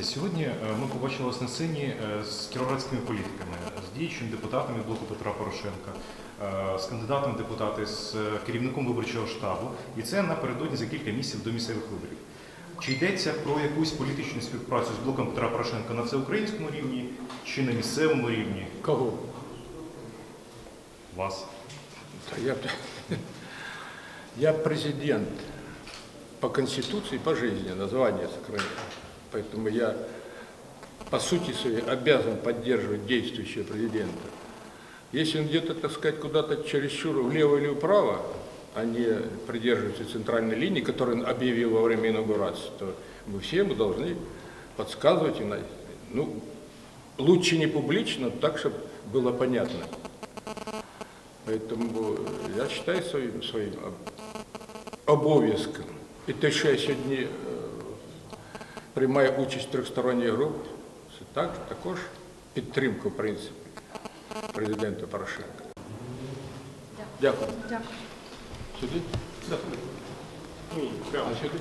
Сьогодні е, ми побачили вас на сцені е, з кіровоградськими політиками, з діючими депутатами блоку Петра Порошенка, е, з кандидатом в депутати, з керівником виборчого штабу. І це напередодні за кілька місяців до місцевих виборів. Чи йдеться про якусь політичну співпрацю з блоком Петра Порошенка на всеукраїнському рівні чи на місцевому рівні? Кого? Вас? Да Я, я президент по Конституции, по жизни, название сохранил. Поэтому я по сути своей обязан поддерживать действующего президента. Если он где-то, так сказать, куда-то чересчур влево или вправо, а не придерживается центральной линии, которую он объявил во время инаугурации, то мы все ему должны подсказывать. И, на- ну, лучше не публично, так, чтобы было понятно. Поэтому я считаю своїм, своїм об- обов'язком. І те, що я сьогодні приймаю участь в трьохсторонній групі, це так, також підтримка, в принципі, президента Порошенка. Дякую. Дякую. Сюди? А сюди?